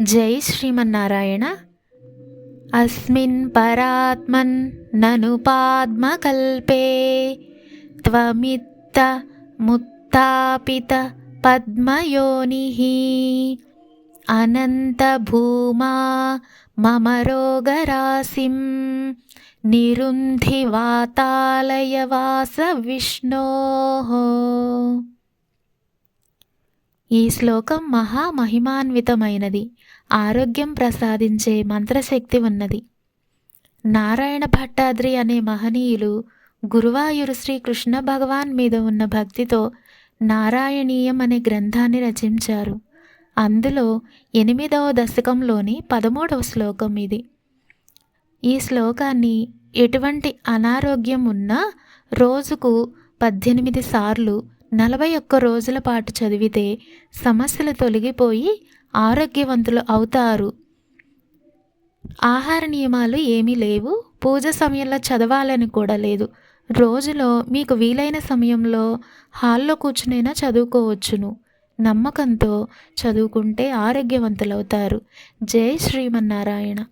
जय श्रीमन्नारायण। अस्मिन् परात्मन् ननु परात्मन्ननुपाद्मकल्पे त्वमित्तमुत्थापितपद्मयोनिः अनन्तभूमा मम रोगराशिं निरुन्धिवातालयवासविष्णोः। ఈ శ్లోకం మహామహిమాన్వితమైనది. ఆరోగ్యం ప్రసాదించే మంత్రశక్తి ఉన్నది. నారాయణ భట్టాద్రి అనే మహనీయులు గురువాయూరు శ్రీ కృష్ణ భగవాన్ మీద ఉన్న భక్తితో నారాయణీయం అనే గ్రంథాన్ని రచించారు. అందులో ఎనిమిదవ దశకంలోని పదమూడవ శ్లోకం ఇది. ఈ శ్లోకాన్ని ఎటువంటి అనారోగ్యం ఉన్నా రోజుకు పద్దెనిమిది సార్లు నలభై ఒక్క రోజుల పాటు చదివితే సమస్యలు తొలగిపోయి ఆరోగ్యవంతులు అవుతారు. ఆహార నియమాలు ఏమీ లేవు. పూజ సమయంలో చదవాలని కూడా లేదు. రోజులో మీకు వీలైన సమయంలో హాల్లో కూర్చునైనా చదువుకోవచ్చును. నమ్మకంతో చదువుకుంటే ఆరోగ్యవంతులవుతారు. జై శ్రీమన్నారాయణ.